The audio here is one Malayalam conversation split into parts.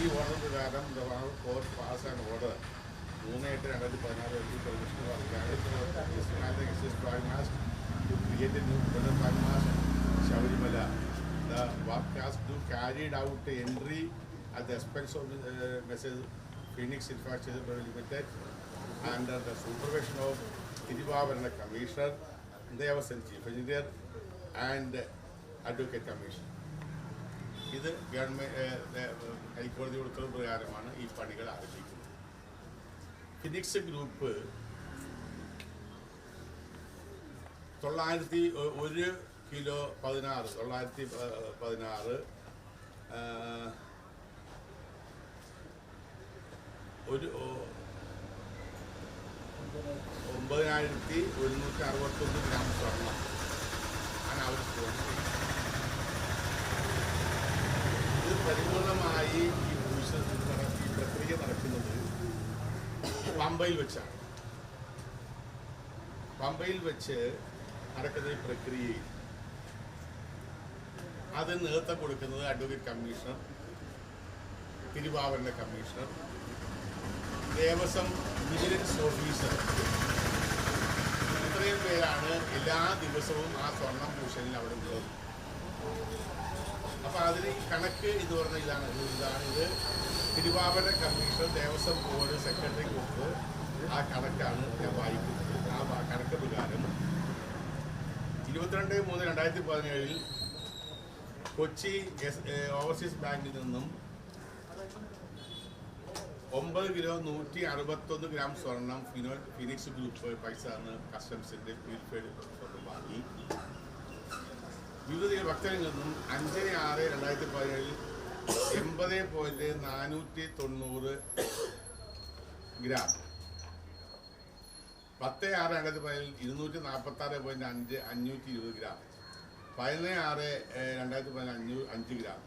ഈ ഓർഡർ പ്രകാരം കോർട്ട് പാസ് ആൻഡ് ഓർഡർ മൂന്ന് എട്ട് രണ്ടായിരത്തി പതിനാറ് വെച്ച് Sabarimala carried out entry at the expense of the uh, Mrs. Phoenix Infrastructure Private Limited under the supervision of Tiruvavana Commissioner, Devasan Chief Engineer and Advocate Commissioner. ഇത് ഗവൺമെന്റ് ഹൈക്കോടതി ഉത്തരവ് പ്രകാരമാണ് ഈ പണികൾ ആരംഭിക്കുന്നത്. ഫിനിക്സ് ഗ്രൂപ്പ് തൊള്ളായിരത്തി ഒരു കിലോ പതിനാറ് തൊള്ളായിരത്തി പതിനാറ് ഒരു ഒമ്പതിനായിരത്തി ഒരുന്നൂറ്റി അറുപത്തൊന്ന് ഗ്രാം സ്വർണം ആണ് അവർ സ്വർണം ചെയ്യുന്നത്. ഇത് പരിപൂർണമായി ഈ ഭൂഷ- ഈ പ്രക്രിയ നടക്കുന്നത് പമ്പയിൽ വെച്ചാണ്. പമ്പയിൽ വെച്ച് നടക്കുന്ന ഈ പ്രക്രിയയിൽ അത് നേതൃത്വം കൊടുക്കുന്നത് അഡ്വക്കേറ്റ് കമ്മീഷണർ തിരുവാഭരണ കമ്മീഷണർ ദേവസ്വം വിജിലൻസ് ഓഫീസർ. ഇത്രയും പേരാണ് എല്ലാ ദിവസവും ആ സ്വർണം ഭൂഷണിൽ അവിടെ ഉള്ളത് അപ്പൊ അതിന് ഈ കണക്ക് എന്ന് പറഞ്ഞ ഇതാണ്. ഇതാണ് ഇത്. Thiruvabharana commission Devaswom board secretary കൊടുത്ത് ആ കണക്കാണ് ഞാൻ വായിക്കുന്നത്. ആ കണക്ക് പ്രകാരം ഇരുപത്തിരണ്ട് മൂന്ന് രണ്ടായിരത്തി പതിനേഴിൽ കൊച്ചി ഓവർസീസ് ബാങ്കിൽ നിന്നും ഒമ്പത് കിലോ നൂറ്റി അറുപത്തൊന്ന് ഗ്രാം സ്വർണം ഫിനോ ഫിനിക്സ് ഗ്രൂപ്പ് പൈസ ആണ് കസ്റ്റംസിന്റെ പ്യൂരിഫൈഡ് വാങ്ങി. വിവിധ ഭക്തരിൽ നിന്നും അഞ്ച് ആറ് രണ്ടായിരത്തി പതിനേഴിൽ എൺപത് പോയിന്റ് നാനൂറ്റി തൊണ്ണൂറ് ഗ്രാം. പത്ത് ആറ് രണ്ടായിരത്തി പതിനേഴിൽ ഇരുന്നൂറ്റി നാൽപ്പത്തി ആറ് പോയിന്റ് അഞ്ച് അഞ്ഞൂറ്റി ഇരുപത് ഗ്രാം. പതിനൊന്ന് ആറ് രണ്ടായിരത്തി പതിനാല് അഞ്ഞൂ അഞ്ച് ഗ്രാം.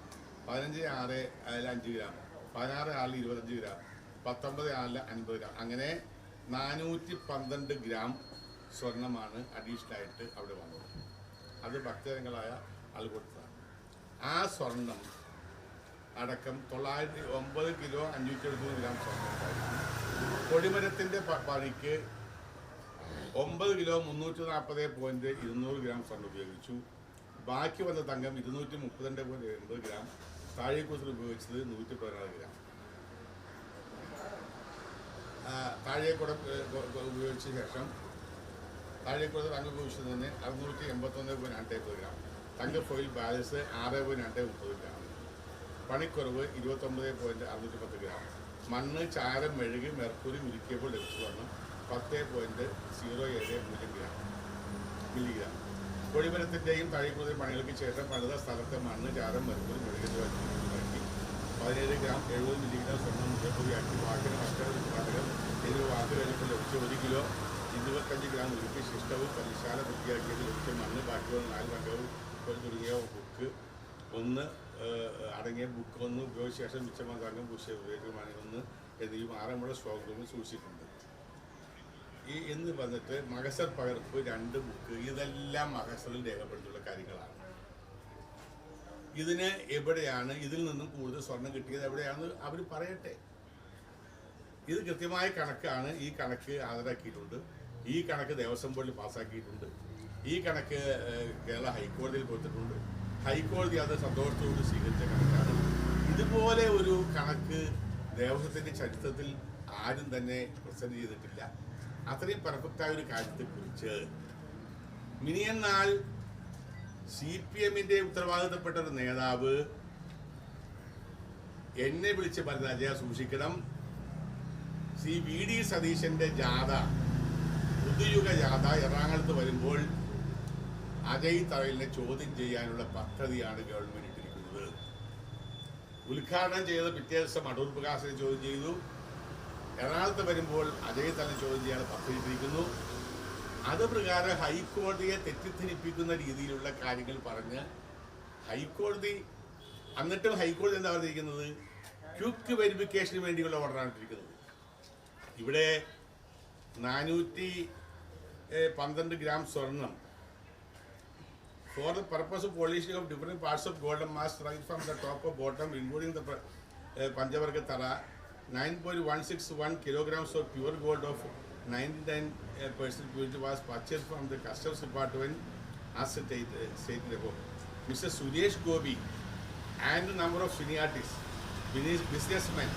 പതിനഞ്ച് ആറ് അതിൽ അഞ്ച് ഗ്രാം. പതിനാറ് ആറിൽ ഇരുപത്തഞ്ച് ഗ്രാം. പത്തൊമ്പത് ആറിൽ അൻപത് ഗ്രാം. അങ്ങനെ നാനൂറ്റി പന്ത്രണ്ട് ഗ്രാം സ്വർണമാണ് അഡീഷണൽ ആയിട്ട് അവിടെ വന്നത്. അത് ഭക്തജനങ്ങളായ ആൾ കൊടുത്തതാണ്. ആ സ്വർണം അടക്കം തൊള്ളായിരത്തി ഒമ്പത് കിലോ അഞ്ഞൂറ്റി എഴുപത് ഗ്രാം സ്വർണം ഉണ്ടായിരുന്നു. കൊടിമരത്തിന്റെ പണിക്ക് ഒമ്പത് കിലോ മുന്നൂറ്റി നാൽപ്പത് പോയിന്റ് ഇരുന്നൂറ് ഗ്രാം സ്വർണം ഉപയോഗിച്ചു. ബാക്കി വന്ന തങ്കം ഇരുന്നൂറ്റി മുപ്പത്തിരണ്ട് പോയിന്റ് എൺപത് ഗ്രാം. താഴേക്കൂത്തിൽ ഉപയോഗിച്ചത് നൂറ്റി പതിനാറ് ഗ്രാം. താഴേക്കുടം ഉപയോഗിച്ച ശേഷം താഴേക്കുടത്ത് തങ്കം തന്നെ അറുന്നൂറ്റി എൺപത്തൊന്ന് പോയിന്റ് രണ്ട് രണ്ടേപ്പത് ഗ്രാം തങ്ക ഫോയിൽ ബാലൻസ് ആറ് പോയിന്റ് രണ്ട് മുപ്പത് ഗ്രാം പണിക്കുറവ് ഇരുപത്തൊമ്പത് പോയിന്റ് അറുന്നൂറ്റി പത്ത് ഗ്രാം മണ്ണ് ചാരം മെഴുകി മെർക്കുരി ഉരുക്കിയപ്പോൾ ലഭിച്ചു വന്നു പത്ത് പോയിന്റ് സീറോ ഏഴ് പൂജ്യം ഗ്രാം മില്ലിഗ്രാം കൊടിമരത്തിന്റെയും തഴിക്കുതിരി പണികൾക്ക് ശേഷം പണിത സ്ഥലത്തെ മണ്ണ് ചാരം മെർക്കുരി മെഴുകിയ പതിനേഴ് ഗ്രാം എഴുപത് മില്ലിഗ്രാം സ്വർണം മുഖപ്പൊടിയാക്കി വാക്കിന് മറ്റൊരു വാക്കുകൾ എന്നിവ വാക്ക് കഴിഞ്ഞപ്പോൾ ലഭിച്ച ഒരു കിലോ ഇരുപത്തഞ്ച് ഗ്രാം ഉരുക്കി ശിഷ്ടവും പരിശാല വൃത്തിയാക്കിയത് ലഭിച്ച മണ്ണ് ബാക്കി വന്ന നാല് വകവും തുടങ്ങിയ ബുക്ക് ഒന്ന് അടങ്ങിയ ബുക്ക് ഒന്ന് ഉപയോഗിച്ച ശേഷം മിച്ചം തങ്കം ഉപയോഗിക്കുമാണ് ഒന്ന് എന്നിവയും ആറന്മുള സ്റ്റോക്ക് റൂമിൽ സൂക്ഷിച്ചിട്ടുണ്ട്. ഈ എന്ന് വന്നിട്ട് മഹസർ പകർപ്പ് രണ്ട് ബുക്ക് ഇതെല്ലാം മകസറിൽ രേഖപ്പെടുത്തിയുള്ള കാര്യങ്ങളാണ്. ഇതിന് എവിടെയാണ് ഇതിൽ നിന്നും കൂടുതൽ സ്വർണം കിട്ടിയത് എവിടെയാണെന്ന് അവർ പറയട്ടെ. ഇത് കൃത്യമായ കണക്കാണ് ഈ കണക്ക് ഹാജരാക്കിയിട്ടുണ്ട് ഈ കണക്ക് ദേവസ്വം ബോർഡിൽ പാസ്സാക്കിയിട്ടുണ്ട്. ഈ കണക്ക് കേരള ഹൈക്കോടതിയിൽ കൊടുത്തിട്ടുണ്ട്. ഹൈക്കോടതി അത് സന്തോഷത്തോട് സ്വീകരിച്ച കണക്കാണ്. ഇതുപോലെ ഒരു കണക്ക് ദേവസ്വത്തിന്റെ ചരിത്രത്തിൽ ആരും തന്നെ പ്രസന്റ് ചെയ്തിട്ടില്ല. അത്രയും പെർഫെക്റ്റായ ഒരു കാര്യത്തെക്കുറിച്ച് മിനിയെന്നാൽ സി പി എമ്മിന്റെ ഉത്തരവാദിത്തപ്പെട്ട ഒരു നേതാവ് എന്നെ വിളിച്ച് പറഞ്ഞ അജയ സൂക്ഷിക്കണം. സി വി ഡി സതീശന്റെ ജാഥ പുതുയുഗ ജാഥ എറണാകുളത്ത് വരുമ്പോൾ അജയ് തറയിലിനെ ചോദ്യം ചെയ്യാനുള്ള പദ്ധതിയാണ് ഗവൺമെന്റ് ഇട്ടിരിക്കുന്നത്. ഉദ്ഘാടനം ചെയ്ത പിറ്റേ ദിവസം അടൂർ പ്രകാശിനെ ചോദ്യം ചെയ്തു. എറണാകുളത്ത് വരുമ്പോൾ അജയ് തന്നെ ചോദ്യം ചെയ്യാൻ പദ്ധതി ഇട്ടിരിക്കുന്നു. അത് പ്രകാരം ഹൈക്കോടതിയെ തെറ്റിദ്ധരിപ്പിക്കുന്ന രീതിയിലുള്ള കാര്യങ്ങൾ പറഞ്ഞ് ഹൈക്കോടതി എന്നിട്ടും ഹൈക്കോടതി എന്താ പറഞ്ഞിരിക്കുന്നത്? ക്യുക്ക് വെരിഫിക്കേഷന് വേണ്ടിയുള്ള ഓർഡറാണ് ഇട്ടിരിക്കുന്നത്. ഇവിടെ നാനൂറ്റി പന്ത്രണ്ട് ഗ്രാം സ്വർണം. For the purpose of polishing of different parts of golden mass right from the top of bottom including the Panchavarga thara nine point one six one kilograms of pure gold of ninety nine percent purity was purchase from the customs department as state above mister Suresh Gopi and number of seniorities, business- businessmen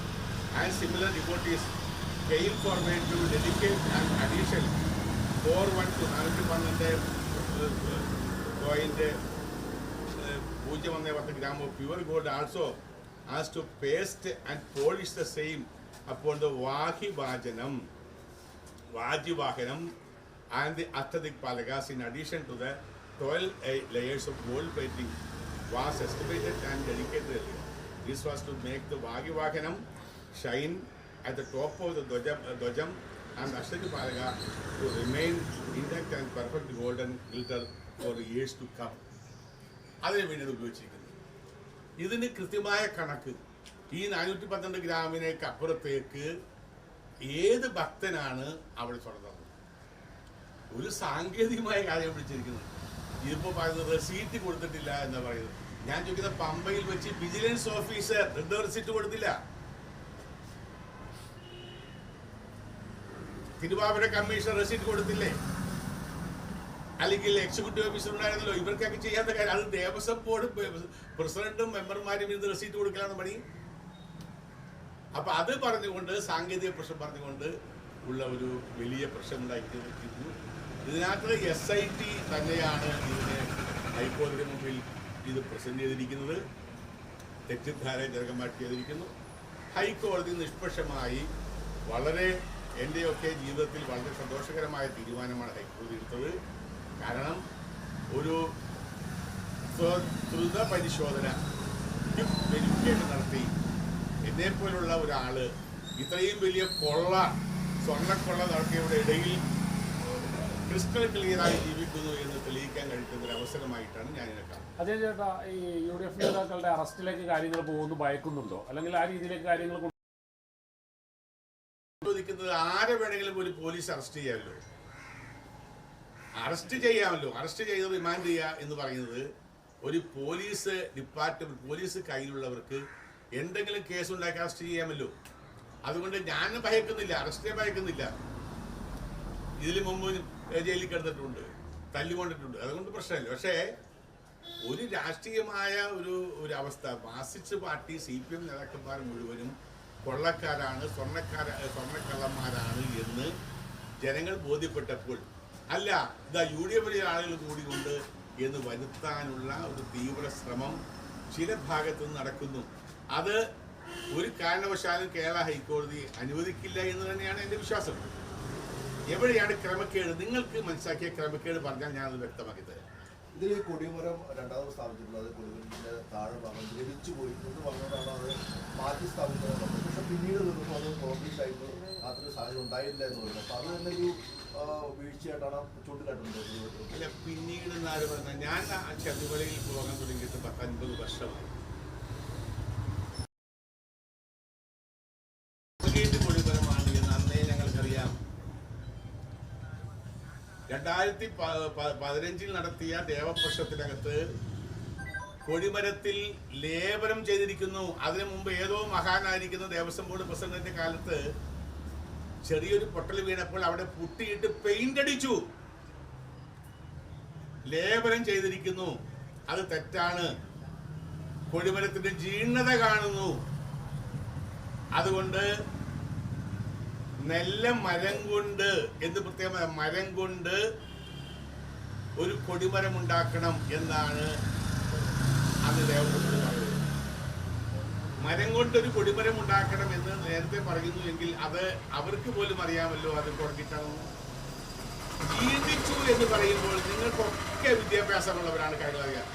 and similar devotees came forward to dedicate an addition four one to നാനൂറ്റി പന്ത്രണ്ട് പോയിന്റ് പൂജ്യം ഒന്ന് പത്ത് gram of pure gold also as to paste and polish the same അപ്പോൾ the വാഹിവാചനം Vajivahanam the Ashtadik Palagas in addition to the 12 uh, layers of gold plating was estimated and dedicated earlier. This was to make the Vagivahanam shine at the top of the Dwajam and Ashtadik Palaga to remain intact and perfect golden glitter for years to come. അതിന് വേണ്ടി ഉപയോഗിച്ചിരിക്കുന്നത് ഇതിന് കൃത്യമായ കണക്ക്. ഈ നാനൂറ്റി പന്ത്രണ്ട് ഗ്രാമിനേക്ക് അപ്പുറത്തേക്ക് ഏത് ഭക്തനാണ് അവിടെ തുറന്നത് ഒരു സാങ്കേതികമായ കാര്യം പിടിച്ചിരിക്കുന്നത് ഇതിപ്പോൾ പറയുന്നത് റെസീറ്റ് കൊടുത്തിട്ടില്ല എന്ന് പറയുന്നത്. ഞാൻ ചോദിക്കുന്ന പമ്പയിൽ വെച്ച് വിജിലൻസ് ഓഫീസർ എന്താ റെസീറ്റ് കൊടുത്തില്ല. തിരുവാഭര കമ്മീഷണർ റെസീറ്റ് കൊടുത്തില്ലേ? അല്ലെങ്കിൽ എക്സിക്യൂട്ടീവ് ഓഫീസർ ഉണ്ടായിരുന്നല്ലോ. ഇവർക്കൊക്കെ ചെയ്യാത്ത കാര്യം. അത് ദേവസ്വം ബോർഡ് പ്രസിഡന്റും മെമ്പർമാരും ഇത് റെസീറ്റ് കൊടുക്കലാണ് പണി. അപ്പൊ അത് പറഞ്ഞുകൊണ്ട് സാങ്കേതിക പ്രശ്നം പറഞ്ഞുകൊണ്ട് ഉള്ള ഒരു വലിയ പ്രശ്നം ഉണ്ടാക്കിയിരിക്കുന്നു ഇതിനകത്ത് എസ് ഐ ടി തന്നെയാണ് ഇതിനെ ഹൈക്കോടതിയുടെ മുമ്പിൽ ഇത് പ്രസന്റ് ചെയ്തിരിക്കുന്നത്. തെറ്റിദ്ധാരയെ ജനകമാറ്റി ചെയ്തിരിക്കുന്നു ഹൈക്കോടതി നിഷ്പക്ഷമായി വളരെ എന്റെയൊക്കെ ജീവിതത്തിൽ വളരെ സന്തോഷകരമായ തീരുമാനമാണ് ഹൈക്കോടതി എടുത്തത്. കാരണം ഒരു ദ്രുത പരിശോധന വെരിഫിക്കേഷൻ നടത്തി. എന്നെപ്പോലുള്ള ഒരാൾ ഇത്രയും വലിയ കൊള്ള സ്വർണക്കൊള്ള നടത്തിയവരുടെ ഇടയിൽ ക്രിസ്റ്റൽ ക്ലിയറായി ജീവിക്കുന്നു എന്ന് തെളിയിക്കാൻ കഴിക്കുന്ന ഒരു അവസരമായിട്ടാണ് ഞാൻ ഇതിനെ അതേ ചേട്ടാ ഈ യു ഡി എഫ് നേതാക്കളുടെ അറസ്റ്റിലേക്ക് കാര്യങ്ങൾ പോകുന്നു ഭയക്കുന്നുണ്ടോ? അല്ലെങ്കിൽ ആ രീതിയിലേക്ക് കാര്യങ്ങൾ ചോദിക്കുന്നത് ആരെ വേണമെങ്കിലും ഒരു പോലീസ് അറസ്റ്റ് ചെയ്യാമല്ലോ? അറസ്റ്റ് ചെയ്യാമല്ലോ. അറസ്റ്റ് ചെയ്ത് റിമാൻഡ് ചെയ്യുക എന്ന് പറയുന്നത് ഒരു പോലീസ് ഡിപ്പാർട്ട്മെന്റ് പോലീസ് കയ്യിലുള്ളവർക്ക് എന്തെങ്കിലും കേസ് ഉണ്ടാക്കി അറസ്റ്റ് ചെയ്യാമല്ലോ. അതുകൊണ്ട് ഞാൻ ഭയക്കുന്നില്ല അറസ്റ്റിനെ ഭയക്കുന്നില്ല. ഇതിന് മുമ്പ് ജയിലിൽ കിടന്നിട്ടുണ്ട് തല്ലുകൊണ്ടിട്ടുണ്ട്. അതുകൊണ്ട് പ്രശ്നമില്ല. പക്ഷേ ഒരു രാഷ്ട്രീയമായ ഒരു ഒരു അവസ്ഥ. Marxist party C P M നേതാക്കന്മാർ മുഴുവനും കൊള്ളക്കാരാണ് സ്വർണക്കാര സ്വർണക്കള്ളന്മാരാണ് എന്ന് ജനങ്ങൾ ബോധ്യപ്പെട്ടപ്പോൾ അല്ല ഇതാ യു ഡി എഫിലെ ആളുകൾ കൂടിയുണ്ട് എന്ന് വരുത്താനുള്ള ഒരു തീവ്ര ശ്രമം ചില ഭാഗത്തു നടക്കുന്നു. അത് ഒരു കാരണവശാലും കേരള ഹൈക്കോടതി അനുവദിക്കില്ല എന്ന് തന്നെയാണ് എന്റെ വിശ്വാസം. എവിടെയാണ് ക്രമക്കേട്? നിങ്ങൾക്ക് മനസ്സിലാക്കിയ ക്രമക്കേട് പറഞ്ഞാൽ ഞാനത് വ്യക്തമാക്കി തരാം. ഇതിൽ ഈ കൊടിമരം രണ്ടാമത് സ്ഥാപിച്ചിട്ടുള്ളത് കൊടിമരത്തിന്റെ താഴെ ഭാഗം ദ്രവിച്ചു പോയി എന്ന് പറഞ്ഞതാണ് അത് മാറ്റി സ്ഥാപിക്കുന്നത്. പക്ഷെ പിന്നീട് നിന്നപ്പോൾ അത് കോൺക്രീറ്റ് ആയിട്ട് അത്ര സാഹചര്യം ഉണ്ടായില്ല എന്ന് പറഞ്ഞു അപ്പൊ അത് തന്നെ ഒരു വീഴ്ചയായിട്ടാണ് ചൂണ്ടിക്കാട്ടുന്നത് പിന്നീട് ഞാൻ ശബരിമലയിൽ പോകാൻ തുടങ്ങിയിട്ട് പത്തൊൻപത് വർഷമായി കോൺക്രീറ്റ് കൊടിമരമാണ് എന്ന് അന്നേ ഞങ്ങൾക്കറിയാം രണ്ടായിരത്തി പതിനഞ്ചിൽ നടത്തിയ ദേവപ്രശ്നത്തിനകത്ത് കൊടിമരത്തിൽ ലേപനം ചെയ്തിരിക്കുന്നു. അതിനു മുമ്പ് ഏതോ മഹാനായിരിക്കുന്ന ദേവസ്വം ബോർഡ് പ്രസിഡന്റിന്റെ കാലത്ത് ചെറിയൊരു പൊട്ടൽ വീണപ്പോൾ അവിടെ പുട്ടിയിട്ട് പെയിന്റ് അടിച്ചു. ലേപനം ചെയ്തിരിക്കുന്നു. അത് തെറ്റാണ്. കൊടിമരത്തിന്റെ ജീർണത കാണുന്നു. അതുകൊണ്ട് നെല്ല മരം കൊണ്ട് എന്ത് പ്രത്യേക മരം കൊണ്ട് ഒരു കൊടിമരം ഉണ്ടാക്കണം എന്നാണ് അന്ന് ദേവസ്വം പറയുന്നത് മരം കൊണ്ട് ഒരു കൊടിമരം ഉണ്ടാക്കണം എന്ന് നേരത്തെ പറയുന്നു എങ്കിൽ അത് അവർക്ക് പോലും അറിയാമല്ലോ അത് കൊടുക്കിട്ടാണെന്ന് ജീവിച്ചു എന്ന് പറയുമ്പോൾ നിങ്ങൾക്കൊക്കെ വിദ്യാഭ്യാസമുള്ളവരാണ് കാര്യങ്ങൾ അറിയാം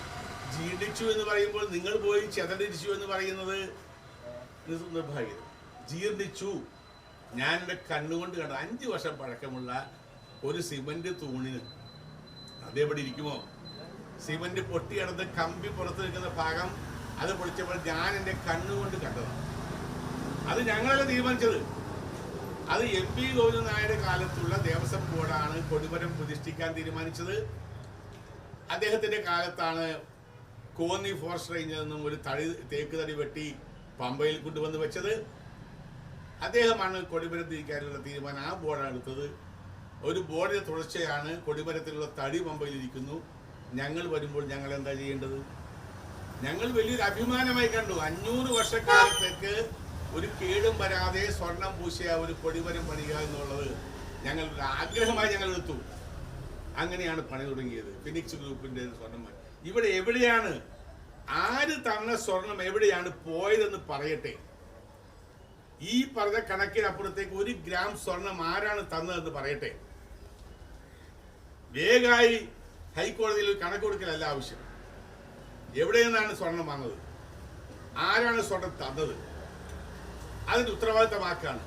ജീർണിച്ചു എന്ന് പറയുമ്പോൾ നിങ്ങൾ പോയി ചെതടിച്ചു എന്ന് പറയുന്നത് നിർ- നിർഭാഗ്യം. ജീർണിച്ചു. ഞാൻ എന്റെ കണ്ണുകൊണ്ട് കണ്ട അഞ്ച് വർഷം പഴക്കമുള്ള ഒരു സിമന്റ് തൂണിന്. അതേപടി ഇരിക്കുമോ? സിമന്റ് പൊട്ടിയടന്ന് കമ്പി പുറത്ത് നിൽക്കുന്ന ഭാഗം അത് പൊളിച്ചപ്പോൾ ഞാൻ എന്റെ കണ്ണുകൊണ്ട് കണ്ടതാണ്. അത് ഞങ്ങളല്ല തീരുമാനിച്ചത്. അത് എം പി ഗോവിന്ദൻ നായരുടെ കാലത്തുള്ള ദേവസ്വം ബോർഡാണ് കൊടിമരം പ്രതിഷ്ഠിക്കാൻ തീരുമാനിച്ചത്. അദ്ദേഹത്തിന്റെ കാലത്താണ് കോന്നി ഫോറസ്റ്റ് റേഞ്ചിൽ നിന്നും ഒരു തടി തേക്ക് തടി വെട്ടി പമ്പയിൽ കൊണ്ടുവന്ന് വെച്ചത്. അദ്ദേഹമാണ് കൊടിമരത്തിൽ ഇരിക്കാനുള്ള തീരുമാനം. ആ ബോർഡാണ് എടുത്തത്. ഒരു ബോർഡിന്റെ തുടർച്ചയാണ് കൊടിമരത്തിലുള്ള തടി പമ്പയിലിരിക്കുന്നു ഞങ്ങൾ വരുമ്പോൾ ഞങ്ങൾ എന്താ ചെയ്യേണ്ടത്? ഞങ്ങൾ വലിയൊരു അഭിമാനമായി കണ്ടു. അഞ്ഞൂറ് വർഷക്കാലത്തേക്ക് ഒരു കേടും വരാതെ സ്വർണം പൂശിയ ഒരു കൊടിമരം പണിയുക എന്നുള്ളത് ഞങ്ങൾ ആഗ്രഹമായി ഞങ്ങൾ എടുത്തു. അങ്ങനെയാണ് പണി തുടങ്ങിയത്. ഫിനിക്സ് ഗ്രൂപ്പിന്റെ സ്വർണം ഇവിടെ എവിടെയാണ്? ആര് തന്ന സ്വർണം എവിടെയാണ് പോയതെന്ന് പറയട്ടെ. ഈ പറഞ്ഞ കണക്കിനപ്പുറത്തേക്ക് ഒരു ഗ്രാം സ്വർണം ആരാണ് തന്നതെന്ന് പറയട്ടെ? വേഗമായി ഹൈക്കോടതിയിൽ കണക്ക് കൊടുക്കലല്ല ആവശ്യം. എവിടെ നിന്നാണ് സ്വർണം വന്നത്? ആരാണ് സ്വർണം തന്നത്? അതിന്റെ ഉത്തരവാദിത്തമാക്കാണ്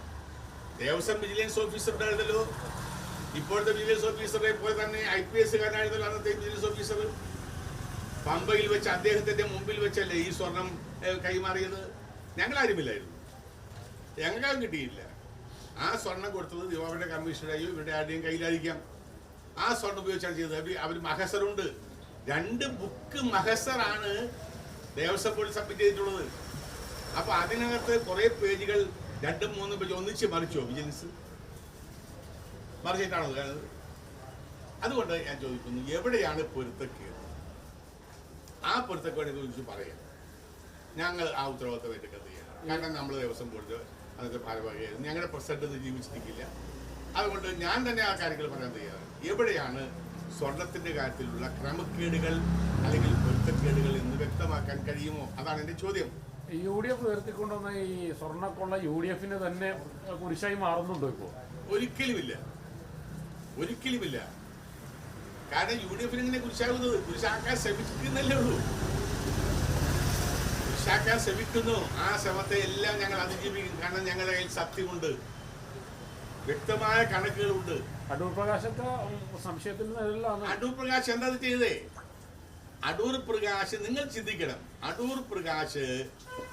ദേവസ്വം വിജിലൻസ് ഓഫീസർ ഉണ്ടായിരുന്നല്ലോ ഇപ്പോഴത്തെ വിജിലൻസ് ഓഫീസറെ പോലെ തന്നെ ഐ പി എസ് കാരനായിരുന്നല്ലോ അന്നത്തെ വിജിലൻസ് ഓഫീസർ. പമ്പയിൽ വെച്ച് അദ്ദേഹത്തിന്റെ മുമ്പിൽ വെച്ചല്ലേ ഈ സ്വർണം കൈമാറിയത് കൈമാറിയത്? ഞങ്ങളാരുമില്ലായിരുന്നു. ഞങ്ങൾക്ക് കിട്ടിയില്ല. ആ സ്വർണം കൊടുത്തത് ദിവാബിയുടെ കമ്മീഷണറായോ ഇവരുടെ ആരുടെയും കയ്യിലായിരിക്കാം. ആ സ്വർണം ഉപയോഗിച്ചാണ് ചെയ്തത്. അവർ മഹസറുണ്ട്. രണ്ട് ബുക്ക് മഹസറാണ് ദേവസ്വം ബോർഡ് സബ്മിറ്റ് ചെയ്തിട്ടുള്ളത്. അപ്പോൾ അതിനകത്ത് കുറേ പേജുകൾ രണ്ടും മൂന്നും പേജ് ഒന്നിച്ച് മറിച്ചോ വിജിലൻസ്? മറിച്ചിട്ടാണോ അത് അതുകൊണ്ട് ഞാൻ ചോദിക്കുന്നു എവിടെയാണ് പൊരുത്തക്കേട്? ആ പൊരുത്തക്കേടിനെ കുറിച്ച് പറയാം. ഞങ്ങൾ ആ ഉത്തരവാദിത്തം ഏറ്റെടുക്കുന്നത് ചെയ്യണം. കാരണം നമ്മൾ ദേവസ്വം ബോർഡ് അതൊക്കെ ഭാരവാഹിയായിരുന്നു ഞങ്ങളുടെ പ്രസിഡന്റ് ഇത് ജീവിച്ചിരിക്കില്ല. അതുകൊണ്ട് ഞാൻ തന്നെ ആ കാര്യങ്ങൾ പറയാൻ തയ്യാറാണ്. എവിടെയാണ് സ്വർണത്തിന്റെ കാര്യത്തിലുള്ള ക്രമക്കേടുകൾ അല്ലെങ്കിൽ പൊരുത്തക്കേടുകൾ എന്ന് വ്യക്തമാക്കാൻ കഴിയുമോ? അതാണ് എന്റെ ചോദ്യം. യു ഡി എഫ് ഉയർത്തിക്കൊണ്ടുവന്ന ഈ സ്വർണക്കൊള്ള യു ഡി എഫിന് തന്നെ കുരിശായി മാറുന്നുണ്ടോ ഇപ്പോൾ ഒരിക്കലുമില്ല. ഒരിക്കലുമില്ല. കാരണം യു ഡി എഫിന് ഇങ്ങനെ കുരിശാകുന്നത്. കുരിശാക്കാൻ ശ്രമിക്കുന്നല്ലേ ഉള്ളൂ. കുരിശാക്കാൻ ശ്രമിക്കുന്നു. ആ ശ്രമത്തെ എല്ലാം ഞങ്ങൾ അതിജീവിക്കും. കാരണം ഞങ്ങളുടെ കയ്യിൽ സത്യമുണ്ട്. വ്യക്തമായ കണക്കുകളുണ്ട്. അടൂർ പ്രകാശത്തെ സംശയത്തിന് നിഴലിലാണ്. അടൂർ പ്രകാശ് എന്താ ചെയ്തേ? അടൂർ പ്രകാശ് നിങ്ങൾ ചിന്തിക്കണം. അടൂർ പ്രകാശ്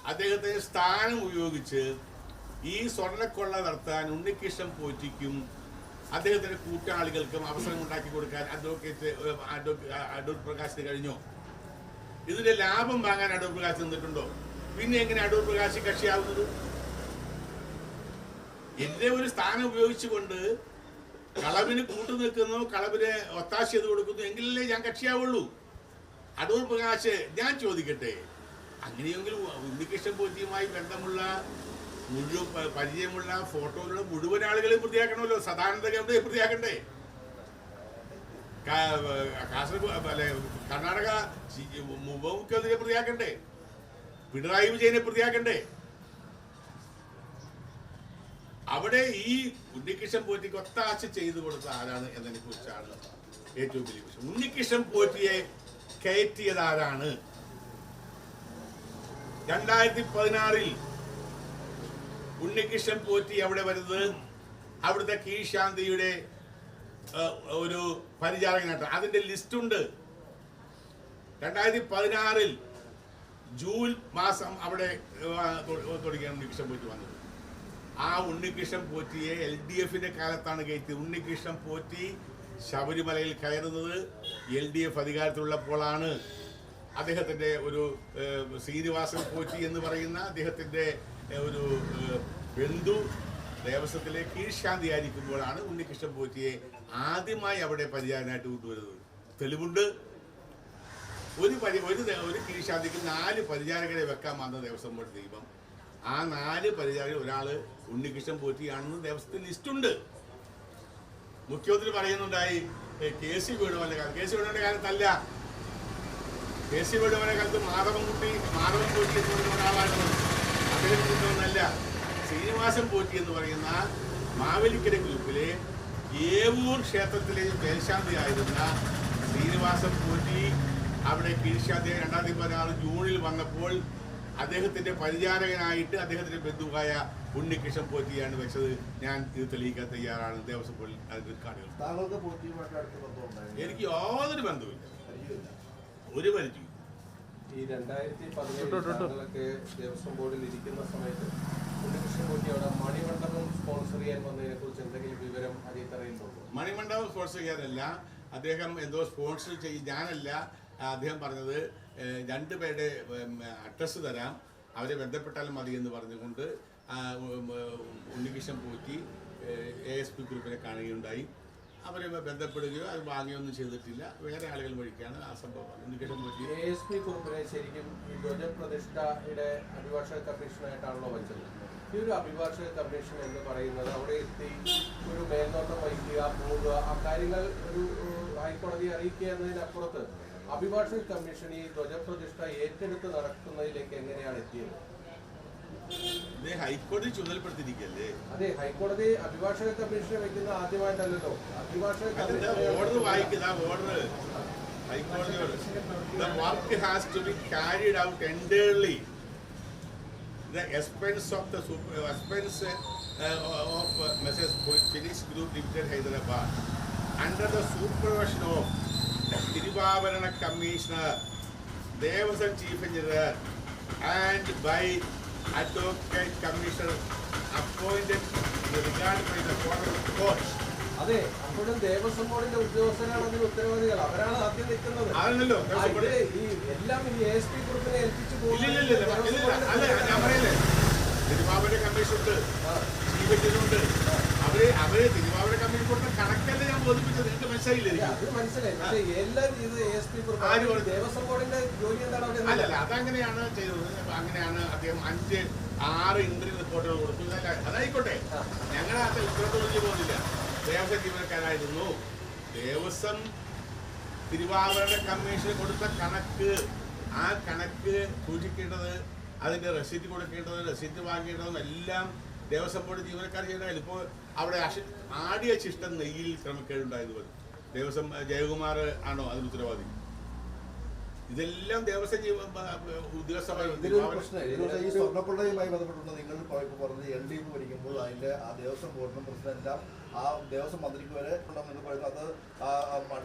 അദ്ദേഹത്തെ സ്ഥാനം ഉപയോഗിച്ച് ഈ സ്വർണക്കൊള്ള നടത്താൻ ഉണ്ണികൃഷ്ണൻ പോറ്റിക്കും അദ്ദേഹത്തിന്റെ കൂട്ടാളികൾക്കും അവസരം ഉണ്ടാക്കി കൊടുക്കാൻ അഡ്വക്കേറ്റ് അടൂർ പ്രകാശിന് കഴിഞ്ഞോ? ഇതിന്റെ ലാഭം വാങ്ങാൻ അടൂർ പ്രകാശ് നിന്നിട്ടുണ്ടോ? പിന്നെ എങ്ങനെ അടൂർ പ്രകാശ് കക്ഷിയാവുന്നത്? എന്റെ ഒരു സ്ഥാനം ഉപയോഗിച്ചുകൊണ്ട് കളവിന് കൂട്ടു നിൽക്കുന്നു കളവിന് ഒത്താശ ചെയ്ത് കൊടുക്കുന്നു എങ്കിലല്ലേ ഞാൻ കക്ഷിയാവുള്ളൂ. അടൂർ പ്രകാശ് ഞാൻ ചോദിക്കട്ടെ. അങ്ങനെയെങ്കിൽ ഉണ്ണികൃഷ്ണൻ പോറ്റിയുമായി ബന്ധമുള്ള മുഴുവൻ പരിചയമുള്ള ഫോട്ടോയിലുള്ള മുഴുവൻ ആളുകളെയും പ്രതിയാക്കണമല്ലോ സദാനന്ദ ഗൗഡയെ പ്രതിയാക്കണ്ടേ കാസർഗോഡ് അല്ലെ കർണാടക മുഖ്യമന്ത്രിയെ പ്രതിയാക്കണ്ടേ? പിണറായി വിജയനെ പ്രതിയാക്കണ്ടേ? അവിടെ ഈ ഉണ്ണികൃഷ്ണൻ പോറ്റിക്ക് ഒത്താശ ചെയ്തു കൊടുത്ത ആരാണ് എന്നതിനെ കുറിച്ചാണ് ഏറ്റവും വലിയ വിഷയം. ഉണ്ണികൃഷ്ണൻ പോറ്റിയെ കയറ്റിയത് ആരാണ്? രണ്ടായിരത്തി പതിനാറിൽ ഉണ്ണികൃഷ്ണൻ പോറ്റി അവിടെ വരുന്നത്? അവിടുത്തെ കീഴ്ശാന്തിയുടെ ഒരു പരിചാരകനായിട്ട് അതിന്റെ ലിസ്റ്റ് ഉണ്ട്. രണ്ടായിരത്തി പതിനാറിൽ ജൂൺ മാസം അവിടെ തുടങ്ങിയാണ് ഉണ്ണികൃഷ്ണൻ പോറ്റി വന്നത്. ആ ഉണ്ണികൃഷ്ണൻ പോറ്റിയെ എൽ ഡി എഫിന്റെ കാലത്താണ് കയറ്റിയത് ഉണ്ണികൃഷ്ണൻ പോറ്റി ശബരിമലയിൽ കയറുന്നത് എൽ ഡി എഫ് അധികാരത്തിലുള്ളപ്പോഴാണ്. അദ്ദേഹത്തിന്റെ ഒരു ശ്രീനിവാസൻ പോറ്റി എന്ന് പറയുന്ന അദ്ദേഹത്തിന്റെ ഒരു ബന്ധു ദേവസ്വത്തിലെ കീഴ്ശാന്തി ആയിരിക്കുമ്പോഴാണ് ഉണ്ണികൃഷ്ണൻ പോറ്റിയെ ആദ്യമായി അവിടെ പരിചാരനായിട്ട് കൊണ്ടുവരുന്നത്. തെളിവുണ്ട്. ഒരു പരി ഒരു ഒരു കീഴ്ശാന്തിക്ക് നാല് പരിചാരകരെ വെക്കാൻ വന്ന ദേവസ്വം ബോർഡ് ദീപം. ആ നാല് പരിചാരകർ ഒരാൾ ഉണ്ണികൃഷ്ണൻ പോറ്റിയാണെന്ന് ദേവസ്വത്തിൽ ലിസ്റ്റുണ്ട്. മുഖ്യമന്ത്രി പറയുന്നുണ്ടായി കെ സി വേണുവന്റെ കാലം കെ സി വേണുവിന്റെ കാലത്തല്ല. കെ സി വേണുവന്റെ കാലത്ത് മാധവൻകുട്ടി മാധവൻ പോറ്റി എന്ന് പറയുന്ന ഒരാളായിരുന്നു. അദ്ദേഹം ഒന്നല്ല ശ്രീനിവാസൻ പോറ്റി എന്ന് പറയുന്ന മാവേലിക്കര ഗ്രൂപ്പിലെ ഏവൂർ ക്ഷേത്രത്തിലെ മേൽശാന്തി ആയിരുന്ന ശ്രീനിവാസൻ പോറ്റി അവിടെ കീഴ്ശാന്തി രണ്ടായിരത്തി പതിനാറ് ജൂണിൽ വന്നപ്പോൾ അദ്ദേഹത്തിന്റെ പരിചാരകനായിട്ട് അദ്ദേഹത്തിന്റെ ബന്ധുവായ ഉണ്ണികൃഷ്ണൻ പോറ്റിയാണ് വെച്ചത്. ഞാൻ ഇത് തെളിയിക്കാൻ തയ്യാറാണ്. ദേവസ്വം ബോർഡിൽ ബന്ധം എനിക്ക് യാതൊരു ബന്ധവുമില്ല. ഒരു പരിചയം ഈ രണ്ടായിരത്തി പതിനേഴ് താങ്കളൊക്കെ ദേവസ്വം ബോർഡിൽ ഇരിക്കുന്ന സമയത്ത് ഉണ്ണികൃഷ്ണൻ പോറ്റി അവിടെ മണിമണ്ഡപം സ്പോൺസർ ചെയ്യാൻ വന്നതിനെ കുറിച്ച് എന്തെങ്കിലും വിവരം അറിയത്തറിയുന്നുണ്ടോ മണിമണ്ഡപം സ്പോൺസർ ചെയ്യാനല്ല അദ്ദേഹം എന്തോ സ്പോൺസർ ചെയ്യും ഞാനല്ല അദ്ദേഹം പറഞ്ഞത് രണ്ടു പേരുടെ അഡ്രസ്സ് തരാം അവരെ ബന്ധപ്പെട്ടാലും മതി എന്ന് പറഞ്ഞുകൊണ്ട് Unnikrishnan Potti A S P ഗ്രൂപ്പിനെ കാണുകയുണ്ടായി. അവരെ ബന്ധപ്പെടുകയോ അത് വാങ്ങുകയൊന്നും ചെയ്തിട്ടില്ല. വേറെ ആളുകൾ വഴിക്കാണ് ആ സംഭവം ഉണ്ണികൃഷ്ണൻ പോറ്റി എ എസ് ഈ ധ്വജപ്രതിഷ്ഠയുടെ അഭിഭാഷക കമ്മീഷനായിട്ടാണല്ലോ വെച്ചത്. ഈ ഒരു അഭിഭാഷക കമ്മീഷൻ എന്ന് പറയുന്നത് അവിടെ എത്തി ഒരു മേൽനോട്ടം വഹിക്കുക പോവുക ആ കാര്യങ്ങൾ ഒരു ഹൈക്കോടതിയെ അറിയിക്കുക എന്നതിനപ്പുറത്ത് അഭിഭാഷക കമ്മീഷൻ ഈ ധ്വജപ്രതിഷ്ഠ ഏറ്റെടുത്ത് നടക്കുന്നതിലേക്ക് എങ്ങനെയാണ് എത്തിയത്? ഇത് ഹൈക്കോടതി ചുമതലപ്പെടുത്തിയിരിക്കല്ലേ അതെ ഹൈക്കോടതി അഭിഭാഷക കമ്മീഷനെ വെക്കുന്ന ആദ്യമായിട്ടല്ലല്ലോ അഭിഭാഷക അതിന്റെ കമ്മീഷനെ ഓർഡർ വായിക്കുന്ന ഓർഡർ ഹൈക്കോടതി the work has to be carried out entirely the expense of the super, expense uh, of uh, Messrs. Phoenix Group Limited Hyderabad under the supervision of Tiruvavana Commissioner, Devasan Chief Of court. അതെ അപ്പോഴും ദേവസ്വം ബോർഡിന്റെ ഉദ്യോഗസ്ഥരാണ് അതിന് ഉത്തരവാദികൾ. അവരാണ് ആദ്യം നിൽക്കുന്നത്. ആണല്ലോ ഈ എല്ലാം ഈ എസ് പി ഗ്രൂപ്പിനെ ഏൽപ്പിച്ചു പോകുന്നില്ല ഉണ്ട് അവർ അവർ അല്ലല്ല അതങ്ങനെയാണ് ചെയ്തത്. അങ്ങനെയാണ് അദ്ദേഹം അഞ്ച് ആറ് ഇന്റർവ്യൂ റിപ്പോർട്ടുകൾ കൊടുത്തു. അതായിക്കോട്ടെ. ഞങ്ങളെ ഉത്തരവാദിത്വം പോകുന്നില്ല. ദേവസ്വം ജീവനക്കാരായിരുന്നു. ദേവസ്വം തിരുവാഭരണ കമ്മീഷൻ കൊടുത്ത കണക്ക് ആ കണക്ക് സൂക്ഷിക്കേണ്ടത് അതിന്റെ റെസിപ്റ്റ് കൊടുക്കേണ്ടത് റെസിപ്റ്റ് വാങ്ങേണ്ടതും എല്ലാം ദേവസ്വം ബോർഡ് ജീവനക്കാർ ചെയ്യണമല്ലോ ഇപ്പോൾ അവിടെ ആടിയ ശിഷ്ടം നെയ്യിൽ ക്രമക്കേടുണ്ടായത് പോലെ. ദേവസ്വം ജയകുമാർ ആണോ അതിന് ഉത്തരവാദി? ഇതെല്ലാം ദേവസ്വം ജീവ ഉദ്യോഗസ്ഥ ഇതിലൊരു പ്രശ്നം. ഇതിലൊരു ഈ സ്വർണക്കൊള്ളയുമായി ബന്ധപ്പെട്ടുള്ള നിങ്ങൾ ഇപ്പോൾ പറഞ്ഞത് എൽ ഡി എഫ് ഭരിക്കുമ്പോൾ അതിന്റെ ആ ദേവസ്വം ബോർഡിനും പ്രസിഡന്റിനും ആ ദേവസ്വം മന്ത്രിക്ക് വരെ പറയുന്നത് അത്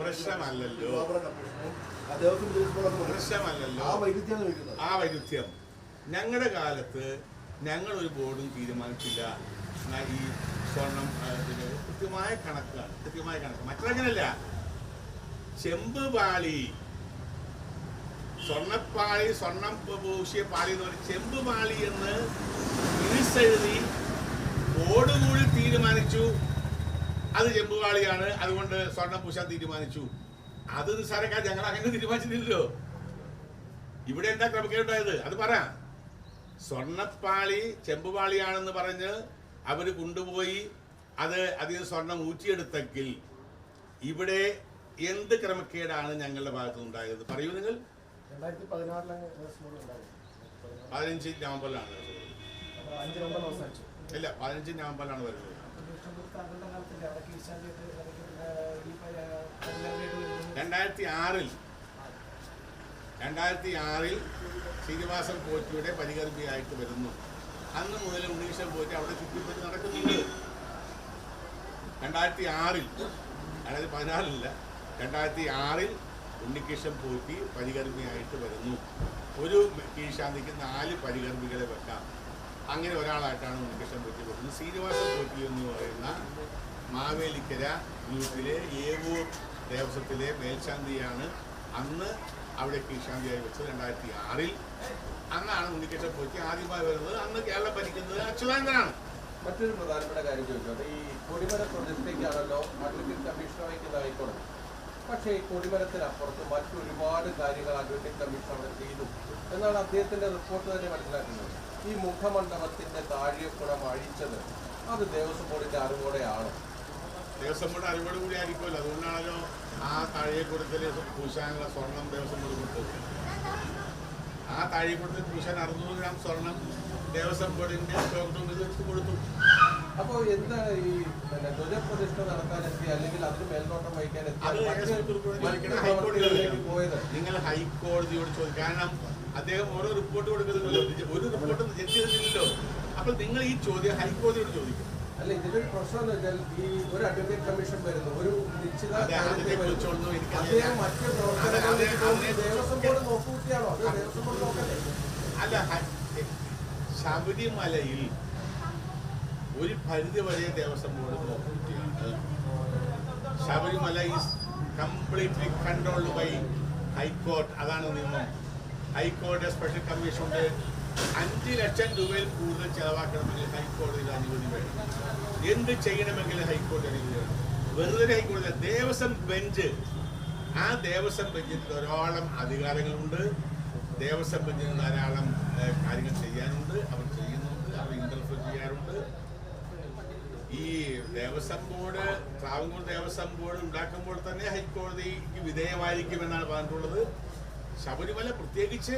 പ്രശ്നമല്ലല്ലോ. തിരുവാഭരണ കമ്മീഷനും ആ ദേവസ്വം പ്രശ്നമല്ലല്ലോ. ആ വൈരുദ്ധ്യമാണ് ചോദിക്കുന്നത് ആ വൈരുദ്ധ്യം. ഞങ്ങളുടെ കാലത്ത് ഞങ്ങൾ ഒരു ബോർഡും തീരുമാനിച്ചില്ല. ഈ സ്വർണം കൃത്യമായ കണക്കാണ് കൃത്യമായ കണക്ക്. മറ്റങ്ങനല്ല ചെമ്പ് പാളി സ്വർണപ്പാളി സ്വർണം പൂശിയ പാളി എന്ന് പറയുന്നത് ചെമ്പ് പാളി എന്ന് എഴുതി ബോർഡ് കൂടി തീരുമാനിച്ചു. അത് ചെമ്പ് പാളിയാണ്. അതുകൊണ്ട് സ്വർണം പൂശാൻ തീരുമാനിച്ചു. അത് നിസ്സാരക്കാർ ഞങ്ങൾ അങ്ങനെ തീരുമാനിച്ചിട്ടില്ലല്ലോ ഇവിടെ എന്താ ക്രമക്കേടുണ്ടായത്? അത് പറ. സ്വർണപ്പാളി ചെമ്പുപാളിയാണെന്ന് പറഞ്ഞ് അവർ കൊണ്ടുപോയി അത് അതിൽ സ്വർണം ഊറ്റിയെടുത്തെങ്കിൽ ഇവിടെ എന്ത് ക്രമക്കേടാണ് ഞങ്ങളുടെ ഭാഗത്ത് ഉണ്ടായത് പറയൂ നിങ്ങൾ. പതിനഞ്ച് നവംബറിലാണ്. ഇല്ല പതിനഞ്ച് നവംബറിലാണ് വരുന്നത്. രണ്ടായിരത്തി താങ്കളുടെ കാലത്തിന്റെ അവിടെ കീഴ്ശാന്തിയായിട്ട് അല്ലെങ്കിൽ ഈ കല്യാണമായിട്ട് വരുന്നത് രണ്ടായിരത്തി ആറിൽ രണ്ടായിരത്തി ആറിൽ ശ്രീനിവാസൻ പോറ്റിയുടെ പരികർമ്മിയായിട്ട് വരുന്നു. അന്ന് മുതൽ ഉണ്ണീഷൻ പോറ്റി അവിടെ ചുറ്റിപ്പറ്റി നടക്കുന്നുണ്ട്. രണ്ടായിരത്തി ആറിൽ അതായത് പതിനാറിലില്ല രണ്ടായിരത്തി ആറിൽ ഉണ്ണികൃഷ്ണൻ പോറ്റി പരികർമ്മിയായിട്ട് വരുന്നു. ഒരു കീഴ്ശാന്തിക്ക് നാല് പരികർമ്മികളെ വെക്കാം. അങ്ങനെ ഒരാളായിട്ടാണ് ഉണ്ണികൃഷ്ണൻ പോറ്റി വരുന്നത്. ശ്രീനിവാസൻ പോറ്റി എന്ന് പറയുന്ന മാവേലിക്കര ഗ്രൂപ്പിലെ ഏവൂർ ദേവസ്വത്തിലെ മേൽശാന്തിയാണ് അന്ന് അവിടെ കീഴ്ശാന്തിയായി വെച്ചത് രണ്ടായിരത്തി ആറിൽ. അന്നാണ് ഉണ്ണികൃഷ്ണൻ പോയിക്ക് ആദ്യമായി വരുന്നത്. അന്ന് കേരളം ഭരിക്കുന്നത് അച്യുതാനന്ദനാണ്. മറ്റൊരു പ്രധാനപ്പെട്ട കാര്യം ചോദിച്ചോട്ടെ ഈ കൊടിമര പ്രതിഷ്ഠയ്ക്കാണല്ലോ അഡ്വക്കേറ്റ് കമ്മീഷണർ വഹിക്കുന്ന ഹൈക്കോടതി പക്ഷേ ഈ കൊടിമരത്തിനപ്പുറത്ത് മറ്റൊരുപാട് കാര്യങ്ങൾ അഡ്വക്കേറ്റ് കമ്മീഷണർ അവിടെ ചെയ്തു എന്നാണ് അദ്ദേഹത്തിന്റെ റിപ്പോർട്ട് തന്നെ മനസ്സിലാക്കുന്നത്. ഈ മുഖമണ്ഡപത്തിന്റെ താഴെക്കുടം അഴിച്ചത് അത് ദേവസ്വം ബോർഡിന്റെ അറിവോടെയാണോ. ദേവസ്വം ബോർഡ് അറിവോട് കൂടി ആയിരിക്കുമല്ലോ. അതുകൊണ്ടാണല്ലോ ആ താഴെക്കൂടത്തിൽ പൂശാനുള്ള സ്വർണം ദേവസ്വം ബോർഡ് കൊടുത്തത്. ആ താഴെക്കൂടത്തിൽ പൂശാൻ അറുന്നൂറ് ഗ്രാം സ്വർണം ദേവസ്വം ബോർഡിന്റെ സ്റ്റോക്ക് എടുത്ത് കൊടുത്തു. അപ്പോൾ എന്താണ് ഈ പിന്നെ ധ്വജപ്രതിഷ്ഠ നടത്താനെത്തി അല്ലെങ്കിൽ അതിന് മേൽനോട്ടം വഹിക്കാൻ പോയത്? നിങ്ങൾ ഹൈക്കോടതിയോട് ചോദിക്കും കാരണം അദ്ദേഹം ഓരോ റിപ്പോർട്ട് കൊടുക്കുന്നുണ്ടല്ലോ. ഒരു റിപ്പോർട്ട് ജഡ്ജ് ചെയ്തില്ലല്ലോ അപ്പൊ നിങ്ങൾ ഈ ചോദ്യം ഹൈക്കോടതിയോട് ചോദിക്കും. അല്ല ഇതിലൊരു പ്രശ്നം എന്ന് വെച്ചാൽ ഈ ഒരു അഡ്വക്കേറ്റ് കമ്മീഷൻ വരുന്നു. ഒരു നിശ്ചിത. അദ്ദേഹം മറ്റു അതിനെ ദേവസ്വം ബോർഡ് നോക്കൂട്ടിയാണോ? അത് ദേവസ്വം ബോർഡ് നോക്കല്ലേ അല്ല ശബരിമലയിൽ ഒരു പരിധി വരെ ദേവസ്വം ബോർഡ് നോക്കിയാണ് Sabarimala is completely controlled by high court അതാണ് നിയമം. ഹൈക്കോടതി സ്പെഷ്യൽ കമ്മീഷൻ ഉണ്ട്. അഞ്ച് ലക്ഷം രൂപയിൽ കൂടുതൽ ചെലവാക്കണമെങ്കിൽ ഹൈക്കോടതിയിൽ അനുമതി വേണം. എന്ത് ചെയ്യണമെങ്കിൽ ഹൈക്കോടതി അനുമതി വേണം. വെറുതെ ഹൈക്കോടതി. ദേവസ്വം ബെഞ്ച്. ആ ദേവസ്വം ബെഞ്ചിന് ധാരാളം അധികാരങ്ങളുണ്ട്. ദേവസ്വം ബെഞ്ചിന് ധാരാളം കാര്യങ്ങൾ ചെയ്യാനുണ്ട്. അവർ ചെയ്യുന്നുണ്ട് അവർ ഇന്റർഫിയർ ചെയ്യാറുണ്ട്. ഈ ദേവസ്വം ബോർഡ് ട്രാവൻകൂർ ദേവസ്വം ബോർഡ് ഉണ്ടാക്കുമ്പോൾ തന്നെ ഹൈക്കോടതിക്ക് വിധേയമായിരിക്കുമെന്നാണ് പറഞ്ഞിട്ടുള്ളത്. ശബരിമല പ്രത്യേകിച്ച്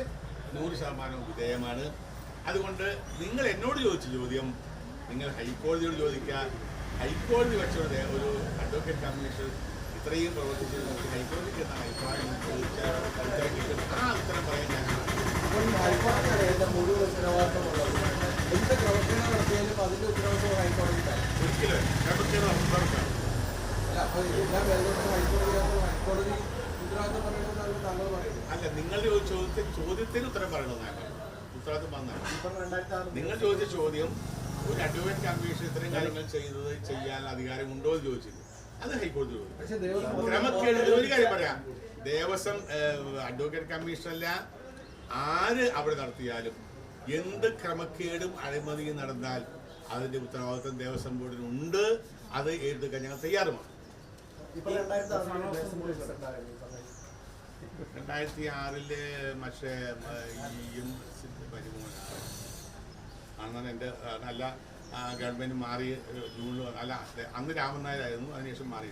നൂറ് ശതമാനവും വിധേയമാണ്. അതുകൊണ്ട് നിങ്ങൾ എന്നോട് ചോദിച്ച ചോദ്യം നിങ്ങൾ ഹൈക്കോടതിയോട് ചോദിക്കുക. ഹൈക്കോടതി വെച്ച ഒരു അഡ്വക്കേറ്റ് കമ്മീഷൻ ഇത്രയും പ്രവർത്തിച്ചത് നമുക്ക് ഹൈക്കോടതിക്ക് എന്നാണ് അഭിപ്രായം എന്ന് ചോദിച്ചാൽ ഉത്തരം കിട്ടും. ആ ഉത്തരം പറയാൻ ഞാൻ ഒരിക്കലും ഉത്തരവാദിത്തം ഹൈക്കോടതി താങ്കൾ പറയുന്നത് അല്ല നിങ്ങൾ ചോദിച്ച ചോദ്യത്തിന് ഉത്തരം പറയണമെന്നാണ് ഉത്തരവാദിത്വം വന്നാണ്. നിങ്ങൾ ചോദിച്ച ചോദ്യം ഒരു അഡ്വക്കേറ്റ് കമ്മീഷൻ ഇത്രയും കാര്യങ്ങൾ ചെയ്തത് ചെയ്യാൻ അധികാരമുണ്ടോ എന്ന് ചോദിച്ചില്ല. അത് ഹൈക്കോടതി ചോദിച്ചു. ക്രമക്കേട് ഒരു കാര്യം പറയാം. ദേവസ്വം അഡ്വക്കേറ്റ് കമ്മീഷനല്ല ആര് അവിടെ നടത്തിയാലും എന്ത് ക്രമക്കേടും അഴിമതിയും നടന്നാൽ അതിന്റെ ഉത്തരവാദിത്വം ദേവസ്വം ബോർഡിന് ഉണ്ട്. അത് ഏറ്റെടുക്കാൻ ഞങ്ങൾ തയ്യാറുമാണ്. ഇപ്പൊ രണ്ടായിരത്തി ആറിൽ ദേവസ്വം ബോർഡ് ഉണ്ടായിരുന്നു ഈ സമയത്ത്. രണ്ടായിരത്തി ആറിൽ മറ്റേ ഈയും എം അന്നാണ് എന്റെ നല്ല ഗവൺമെന്റ് മാറി ജൂണിൽ അല്ല അന്ന് രാമൻ നായരായിരുന്നു അതിനുശേഷം മാറി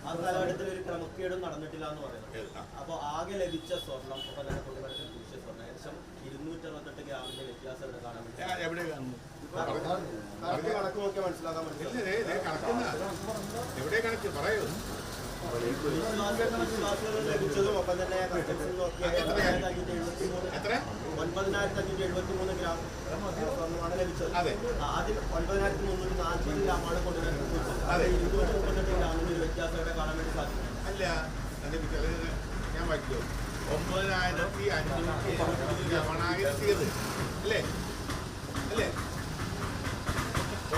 ആ കാലഘട്ടത്തിൽ ഒരു ക്രമക്കേടും നടന്നിട്ടില്ല എന്ന് പറയുന്നത് അപ്പോൾ ആകെ ലഭിച്ച സ്വർണം ഒപ്പം തന്നെ കൊണ്ടുവരത്തിൽ ലഭിച്ച സ്വർണം ഏകദേശം ഇരുന്നൂറ്റി അറുപത്തെട്ട് ഗ്രാമിന്റെ വ്യത്യാസം ഇവിടെ കാണാൻ പറ്റും. എവിടെ കാണുന്നു? കണക്ക് നോക്കിയാൽ മനസ്സിലാക്കാൻ എവിടെ കണക്ക്? പറയൂ. ലഭിച്ചതും ഒപ്പം തന്നെ ഒൻപതിനായിരത്തി അഞ്ഞൂറ്റി എഴുപത്തി മൂന്ന് എഴുപത്തി ഗ്രാം. സ്വർണമാണ് ലഭിച്ചത് അതെ. ആദ്യം ഒൻപതിനായിരത്തി മുന്നൂറ്റി നാൽപ്പത് ഗ്രാമാണ് കൊണ്ടുവരത്തിൽ അതെ. അത്. ഇരുന്നൂറ്റി മുപ്പത്തെട്ട് ഗ്രാമിന്റെ ഒരു വ്യത്യാസം ഇവിടെ കാണാൻ വേണ്ടി സാധിക്കും. അല്ല ഞാൻ വായിക്കോ. ഒമ്പതിനായിരത്തി അഞ്ഞൂറ്റി എഴുപത് രമണായി എത്തിയത് അല്ലേ? അല്ലേ?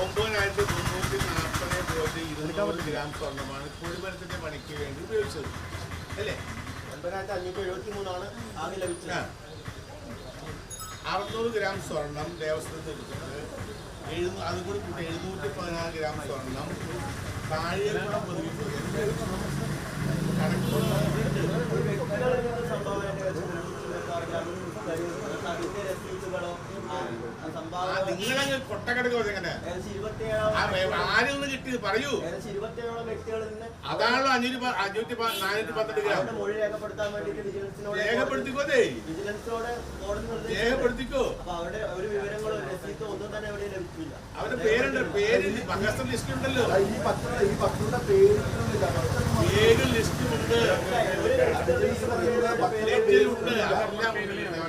ഒമ്പതിനായിരത്തി മുന്നൂറ്റി നാൽപ്പത് പോയിട്ട് ഇരുന്നൂറ് ഗ്രാം സ്വർണമാണ് കുടിമരത്തിന്റെ പണിക്ക് വേണ്ടി ഉപയോഗിച്ചത് അല്ലേ ഒൻപതിനായിരത്തി അഞ്ഞൂറ്റി എഴുപത്തി മൂന്നാണ് ആകെ. ലഭിച്ചത് അറുന്നൂറ് ഗ്രാം സ്വർണം ദേവസ്വത്തിൽ ലഭിച്ചത് എഴുന്നൂ അതും കൂടി കൂട്ടി എഴുന്നൂറ്റി പതിനാറ് ഗ്രാം സ്വർണം താഴെ പതിവിപ്പോയി കണക്ക് അതിന്റെ രസീതുകളോ ആ ആ സംഭാവന നിങ്ങളങ്ങ് കൊട്ടക്കടക്ക് എങ്ങനെ ഏകദേശം ഇരുപത്തിയേഴോളം ആ വേ- ആരിൽ നിന്ന് കിട്ടിയത് പറയൂ. അതാണല്ലോ അഞ്ഞൂറ്റി അഞ്ഞൂറ്റി നാനൂറ്റി പന്ത്രണ്ട് ഗ്രാം. രേഖപ്പെടുത്തിക്കോതേ. രേഖപ്പെടുത്തിക്കോ. അവരുടെ പേരുണ്ട്. പേര് ലിസ്റ്റ് ഉണ്ടല്ലോ. ഈ പത്ര ഈ പത്രത്തിന്റെ പേരിട്ടില്ല പേര് അതെല്ലാം ഉണ്ട്. അത്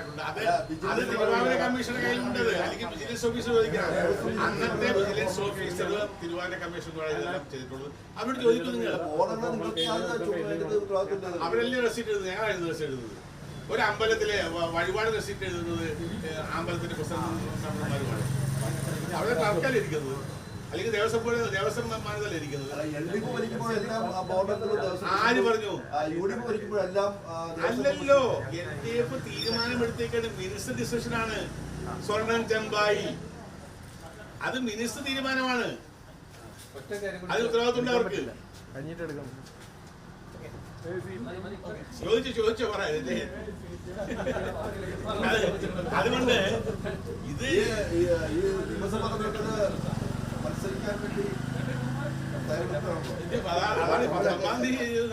അത് തിരുവാതിര കമ്മീഷണർ കയ്യിലുണ്ട്. അല്ലെങ്കിൽ വിജിലൻസ് ഓഫീസർ ചോദിക്കണം അന്നത്തെ വിജിലൻസ് ഓഫീസർ തിരുവാതിര കമ്മീഷൻ ചെയ്തിട്ടുള്ളത്? അവരോട് ചോദിക്കും നിങ്ങൾ. അവരല്ലേ റെസിറ്റ് എഴുതുന്നത്? ഞങ്ങളായിരുന്നു റെസിപ്റ്റ് എഴുതുന്നത്? ഒരു അമ്പലത്തിലെ വഴിപാട് റെസിപ്റ്റ് എഴുതുന്നത് അമ്പലത്തിന്റെ പ്രസിഡന്റുമാരുമാണ് അവിടെ ക്ലർക്കല്ലേ ഇരിക്കുന്നത്. അല്ലെങ്കിൽ ദേവസ്വം ബോർഡ് ദേവസ്വം ഇരിക്കുന്നത് ദിവസം ആര് പറഞ്ഞു അല്ലല്ലോ എൽ ഡി എഫ് തീരുമാനമെടുത്തേക്കാണ് മിനിസ്റ്റർ ഡിസിഷനാണ് സ്വർണം ചെമ്പായി അത് മിനിസ്റ്റർ തീരുമാനമാണ് അത് ഉത്തരവാദിത്വം ഉണ്ട് അവർക്ക് ചോദിച്ചു ചോദിച്ചു പറ അതുകൊണ്ട് ഇത് നിയമസഭാ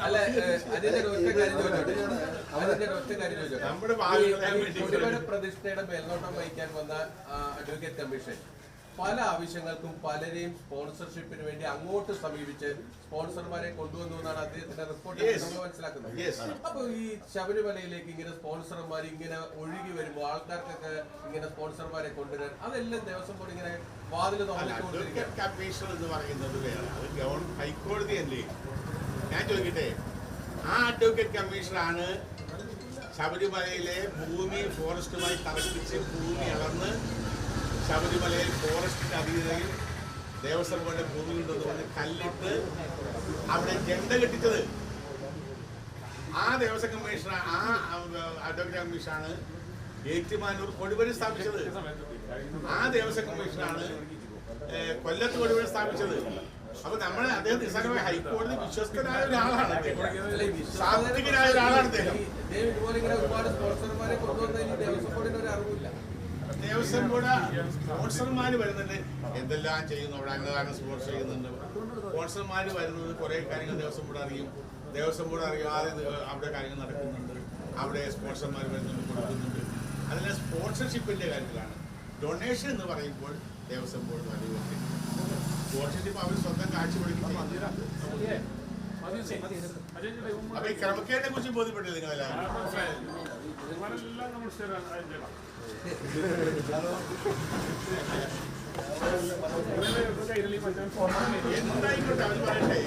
അല്ല ഏഹ്, അതിന്റെ ഒരു ഒറ്റ കാര്യം ചോദിച്ചോട്ടെ അതിന്റെ ഒരു ഒറ്റ കാര്യം ചോദിച്ചോട്ടെ നമ്മുടെ ഭാഗങ്ങളെ ഈ വേണ്ടി കൊടിമര പ്രതിഷ്ഠയുടെ മേൽനോട്ടം വഹിക്കാൻ വന്ന അഡ്വക്കേറ്റ് കമ്മീഷൻ പല ആവശ്യങ്ങൾക്കും പലരെയും സ്പോൺസർഷിപ്പിന് വേണ്ടി അങ്ങോട്ട് സമീപിച്ച് സ്പോൺസർമാരെ കൊണ്ടുവന്നു എന്നാണ് അദ്ദേഹത്തിന്റെ റിപ്പോർട്ട്. നമ്മൾ മനസ്സിലാക്കുന്നത്. അപ്പൊ ഈ ശബരിമലയിലേക്ക് ഇങ്ങനെ സ്പോൺസർമാർ ഇങ്ങനെ ഒഴുകി വരുമ്പോൾ ആൾക്കാർക്കൊക്കെ ഇങ്ങനെ സ്പോൺസർമാരെ കൊണ്ടുവരാൻ അതെല്ലാം ദിവസം കൂടി ഇങ്ങനെ അഡ്വക്കേറ്റ് കമ്മീഷണർ എന്ന് പറയുന്നത് വേറെ. അത് ഗവൺമെന്റ് ഹൈക്കോടതി അല്ലേ? ഞാൻ ചോദിക്കട്ടെ? ആ അഡ്വക്കേറ്റ് കമ്മീഷണറാണ് ശബരിമലയിലെ ഭൂമി ഫോറസ്റ്റുമായി തറപ്പിച്ച് ഭൂമി അളന്ന് ശബരിമലയിൽ ഫോറസ്റ്റിന്റെ അധീനതയിൽ ദേവസ്വം ബോർഡിന്റെ ഭൂമി ഉണ്ടെന്ന് പറഞ്ഞ് കല്ലിട്ട് അവിടെ ജെണ്ട കെട്ടിച്ചത്. ആ ദേവസ്വം കമ്മീഷണർ ആ അഡ്വക്കേറ്റ് കമ്മീഷനാണ് ഏറ്റുമാനൂർ കൊടിവരി സ്ഥാപിച്ചത്. ആ ദേവസ്വം കമ്മീഷനാണ് കൊല്ലത്ത് കൊടിവരി സ്ഥാപിച്ചത്. അപ്പൊ നമ്മളെ അദ്ദേഹം നിസ്സാരമായ ഹൈക്കോടതി വിശ്വസ്തനായ ഒരാളാണ് സാമ്പത്തികനായ ഒരാളാണ് സ്പോൺസർമാരെ ദേവസ്വം ബോർഡ് കൂടെ സ്പോൺസർമാർ വരുന്നുണ്ട്. എന്തെല്ലാം ചെയ്യുന്നു അവിടെ? അന്നദാനം സ്പോൺസർ ചെയ്യുന്നുണ്ട്. സ്പോൺസർമാർ വരുന്നത് കുറെ കാര്യങ്ങൾ ദേവസ്വം ബോർഡ് അറിയും. ദേവസ്വം ബോർഡ് അറിയാതെ അവിടെ കാര്യങ്ങൾ നടക്കുന്നുണ്ട്. അവിടെ സ്പോൺസർമാർ വരുന്നുണ്ട് കൊടുക്കുന്നുണ്ട്. അതെല്ലാം സ്പോൺസർഷിപ്പിന്റെ കാര്യത്തിലാണ്. ഡൊണേഷൻ എന്ന് പറയുമ്പോൾ ദേവസ്വം ബോർഡ് വലിയ സ്പോൺസർഷിപ്പ് അവർ സ്വന്തം കാഴ്ചപ്പെടുത്തി അപ്പൊ ഈ ക്രമക്കേടിനെ കുറിച്ച് ബോധ്യപ്പെട്ടില്ല നിങ്ങളെല്ലാം എന്തായിക്കോട്ടെ അവർ പറയട്ടെ.